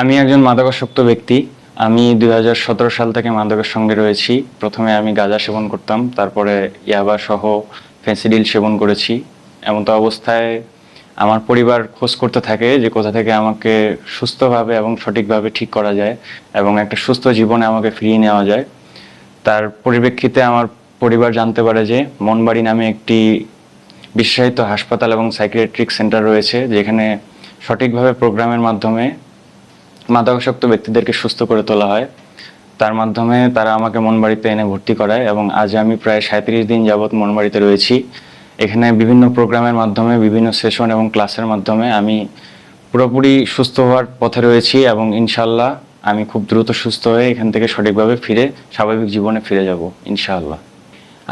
আমি একজন মাদকাসক্ত ব্যক্তি। আমি দু হাজার সতেরো সাল থেকে মাদকের সঙ্গে রয়েছি। প্রথমে আমি গাঁজা সেবন করতাম, তারপরে ইয়াবা সহ ফেন্সিডিল সেবন করেছি। এমন তো অবস্থায় আমার পরিবার খোঁজ করতে থাকে যে কোথা থেকে আমাকে সুস্থভাবে এবং সঠিকভাবে ঠিক করা যায় এবং একটা সুস্থ জীবনে আমাকে ফিরিয়ে নেওয়া যায়। তার পরিপ্রেক্ষিতে আমার পরিবার জানতে পারে যে মনবাড়ি নামে একটি বিশেষায়িত হাসপাতাল এবং সাইকিয়াট্রিক সেন্টার রয়েছে, যেখানে সঠিকভাবে প্রোগ্রামের মাধ্যমে মাদকাসক্ত ব্যক্তিদেরকে সুস্থ করে তোলা হয়। তার মাধ্যমে তারা আমাকে মনবাড়িতে এনে ভর্তি করায় এবং আজ আমি প্রায় সাঁত্রিশ দিন যাবৎ মনবাড়িতে রয়েছি। এখানে বিভিন্ন প্রোগ্রামের মাধ্যমে, বিভিন্ন সেশন এবং ক্লাসের মাধ্যমে আমি পুরোপুরি সুস্থ হওয়ার পথে রয়েছি এবং ইনশাল্লাহ আমি খুব দ্রুত সুস্থ হয়ে এখান থেকে সঠিকভাবে ফিরে স্বাভাবিক জীবনে ফিরে যাব, ইনশাআল্লাহ।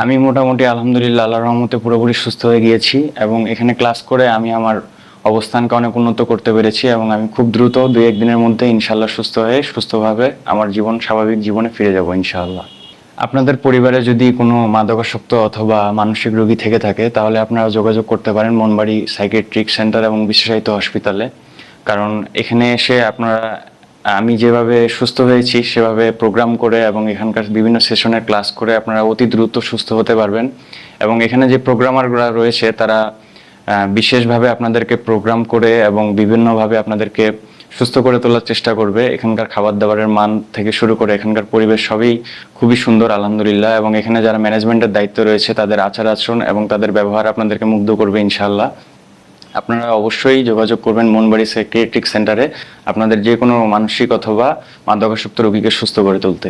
আমি মোটামুটি আলহামদুলিল্লাহ আল্লাহ রহমতে পুরোপুরি সুস্থ হয়ে গিয়েছি এবং এখানে ক্লাস করে আমি আমার অবস্থানকে অনেক উন্নত করতে পেরেছি এবং আমি খুব দ্রুত দুই একদিনের মধ্যে ইনশাল্লাহ সুস্থ হয়ে সুস্থভাবে আমার জীবন, স্বাভাবিক জীবনে ফিরে যাব ইনশাআল্লাহ। আপনাদের পরিবারে যদি কোনো মাদকাসক্ত অথবা মানসিক রোগী থেকে থাকে, তাহলে আপনারা যোগাযোগ করতে পারেন মনবাড়ি সাইকেট্রিক সেন্টার এবং বিশেষায়িত হসপিটালে। কারণ এখানে এসে আপনারা, আমি যেভাবে সুস্থ হয়েছি, সেভাবে প্রোগ্রাম করে এবং এখানকার বিভিন্ন সেশনের ক্লাস করে আপনারা অতি দ্রুত সুস্থ হতে পারবেন। এবং এখানে যে প্রোগ্রামাররা রয়েছে, তারা বিশেষভাবে আপনাদেরকে প্রোগ্রাম করে এবং বিভিন্নভাবে আপনাদেরকে সুস্থ করে তোলার চেষ্টা করবে। এখানকার খাবার দাবারের মান থেকে শুরু করে এখানকার পরিবেশ সবই খুবই সুন্দর, আলহামদুলিল্লাহ। এবং এখানে যারা ম্যানেজমেন্টের দায়িত্ব রয়েছে, তাদের আচার আচরণ এবং তাদের ব্যবহার আপনাদেরকে মুগ্ধ করবে ইনশাল্লাহ আপনারা অবশ্যই যোগাযোগ করবেন মনবাড়ি সাইকিয়াট্রিক সেন্টারে আপনাদের যে কোনো মানসিক অথবা মাদকাসক্ত রোগীকে সুস্থ করে তুলতে।